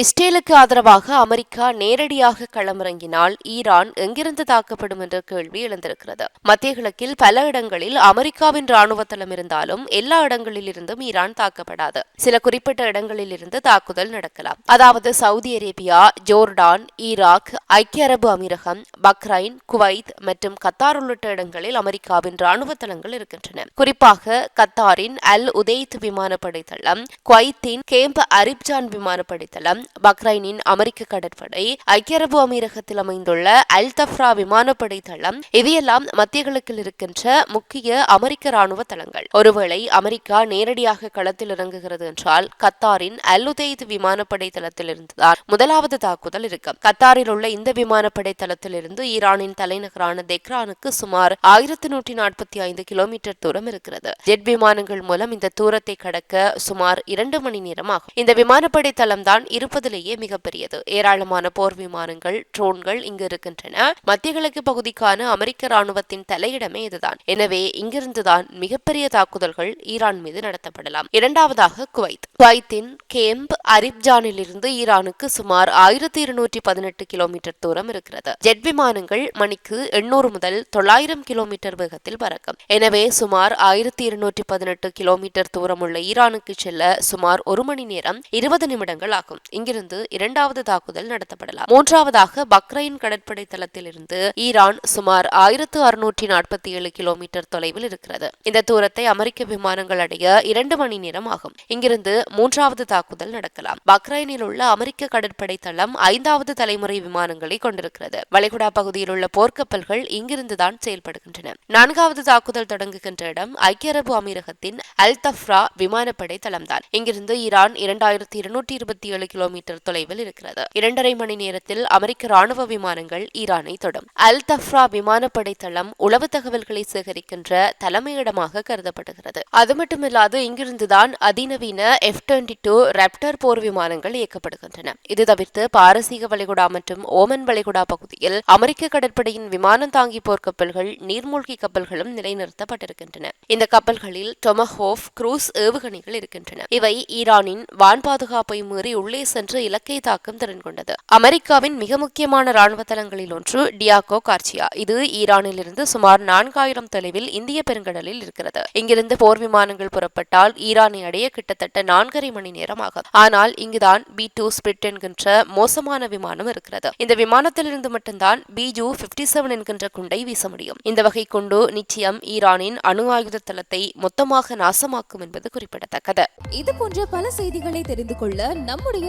இஸ்ரேலுக்கு ஆதரவாக அமெரிக்கா நேரடியாக களமிறங்கினால் ஈரான் எங்கிருந்து தாக்கப்படும் என்ற கேள்வி எழுந்திருக்கிறது. மத்திய கிழக்கில் பல இடங்களில் அமெரிக்காவின் ராணுவ தளம் இருந்தாலும் எல்லா இடங்களிலிருந்தும் ஈரான் தாக்கப்படாது. சில குறிப்பிட்ட இடங்களில் இருந்து தாக்குதல் நடக்கலாம். அதாவது சவுதி அரேபியா ஜோர்டான் ஈராக் ஐக்கிய அரபு அமீரகம் பக்ரைன் குவைத் மற்றும் கத்தார் உள்ளிட்ட இடங்களில் அமெரிக்காவின் ராணுவ தளங்கள் இருக்கின்றன. குறிப்பாக கத்தாரின் அல் உதய்த் விமானப்படை தளம் குவைத்தின் கேம்ப் அரிப்ஜான் விமானப்படை தளம் பக்ரைனின் அமெரிக்க கடற்படை ஐக்கிய அரபு அமீரகத்தில் அமைந்துள்ள அல் விமானப்படை தளம் இவையெல்லாம் மத்திய கிழக்கில் இருக்கின்ற முக்கிய அமெரிக்க ராணுவ தளங்கள். ஒருவேளை அமெரிக்கா நேரடியாக களத்தில் இறங்குகிறது என்றால் கத்தாரின் அல் விமானப்படை தளத்திலிருந்துதான் முதலாவது தாக்குதல் இருக்கும். கத்தாரில் உள்ள இந்த விமானப்படை தளத்திலிருந்து ஈரானின் தலைநகரான தெக்ரானுக்கு சுமார் ஆயிரத்தி நூற்றி நாற்பத்தி ஐந்து கிலோமீட்டர் தூரம் இருக்கிறது. ஜெட் விமானங்கள் மூலம் இந்த தூரத்தை கடக்க சுமார் இரண்டு மணி நேரம் ஆகும் இந்த விமானப்படை தளம்தான் இருப்பதிலேயே மிகப்பெரியது. ஏராளமான போர் விமானங்கள் ட்ரோன்கள் இங்கு இருக்கின்றன. மத்திய கிழக்கு பகுதிக்கான அமெரிக்க ராணுவத்தின் தலையிடமே இதுதான். எனவே இங்கிருந்துதான் மிகப்பெரிய தாக்குதல்கள் ஈரான் மீது நடத்தப்படலாம். இரண்டாவதாக குவைத். குவைத்தின் கேம்ப் அரிப்ஜானில் இருந்து ஈரானுக்கு சுமார் ஆயிரத்தி இருநூற்றி பதினெட்டு கிலோமீட்டர் தூரம் இருக்கிறது. ஜெட் விமானங்கள் மணிக்கு எண்ணூறு முதல் தொள்ளாயிரம் கிலோமீட்டர் வேகத்தில் பறக்கும். எனவே சுமார் ஆயிரத்தி இருநூற்றி பதினெட்டு கிலோமீட்டர் தூரம் உள்ள ஈரானுக்கு செல்ல சுமார் ஒரு மணி நேரம் இருபது நிமிடங்கள் ஆகும். இங்கிருந்து இரண்டாவது தாக்குதல் நடத்தப்படலாம். மூன்றாவதாக பக்ரைன் கடற்படை தளத்திலிருந்து ஈரான் சுமார் ஆயிரத்து அறுநூற்றி நாற்பத்தி ஏழு கிலோமீட்டர் தொலைவில் இருக்கிறது. இந்த தூரத்தை அமெரிக்க விமானங்கள் அடைய இரண்டு மணி நேரம் ஆகும். இங்கிருந்து மூன்றாவது தாக்குதல் நடக்கலாம். பக்ரைனில் உள்ள அமெரிக்க கடற்படை தளம் ஐந்தாவது தலைமுறை விமானங்களை கொண்டிருக்கிறது. வளைகுடா பகுதியில் உள்ள போர்க்கப்பல்கள் இங்கிருந்துதான் செயல்படுகின்றன. நான்காவது தாக்குதல் தொடங்குகின்ற இடம் ஐக்கிய அரபு அமீரகத்தின் அல் தஃப்ரா விமானப்படை தளம்தான். இங்கிருந்து ஈரான் இரண்டாயிரத்தி இருநூற்றி இருபத்தி ஏழு கிலோ கிலோமீட்டர் தொலைவில் இருக்கிறது. இரண்டரை மணி நேரத்தில் அமெரிக்க ராணுவ விமானங்கள் ஈரானை தொடும். அல் தஃப்ரா விமானப்படை தளம் உளவு தகவல்களை சேகரிக்கின்ற தலைமையிடமாக கருதப்படுகிறது. அது மட்டுமில்லாது இங்கிருந்துதான் அதிநவீன எஃப் டுவெண்டி டூ ரெப்டர் போர் விமானங்கள் இயக்கப்படுகின்றன. இது தவிர்த்து பாரசீக வளைகுடா மற்றும் ஓமன் வளைகுடா பகுதியில் அமெரிக்க கடற்படையின் விமானம் தாங்கி போர் கப்பல்கள் நீர்மூழ்கி கப்பல்களும் நிலைநிறுத்தப்பட்டிருக்கின்றன. இந்த கப்பல்களில் டொமஹோஃப் குரூஸ் ஏவுகணைகள் இருக்கின்றன. இவை ஈரானின் வான் பாதுகாப்பை மீறி உள்ளே சென்று இலக்கை தாக்கும் திறன் கொண்டது. அமெரிக்காவின் மிக முக்கியமான ராணுவ தளங்களில் ஒன்று டியாகோ கார்ச்சியா. இது ஈரானில் இருந்து சுமார் நான்காயிரம் தொலைவில் இந்திய பெருங்கடலில் இருக்கிறது. இங்கிருந்து போர் விமானங்கள் புறப்பட்டால் ஈரானை அடைய கிட்டத்தட்ட நான்கரை மணி நேரம் ஆகும். ஆனால் இங்குதான் பி டூ ஸ்பிரிட் என்கின்ற மோசமான விமானம் இருக்கிறது. இந்த விமானத்திலிருந்து மட்டும்தான் பிஜு பிப்டி செவன் என்கின்ற குண்டை வீச முடியும். இந்த வகை குண்டு நிச்சயம் ஈரானின் அணு ஆயுத தளத்தை மொத்தமாக நாசமாக்கும் என்பது குறிப்பிடத்தக்கது. இது போன்ற பல செய்திகளை தெரிந்து கொள்ள நம்முடைய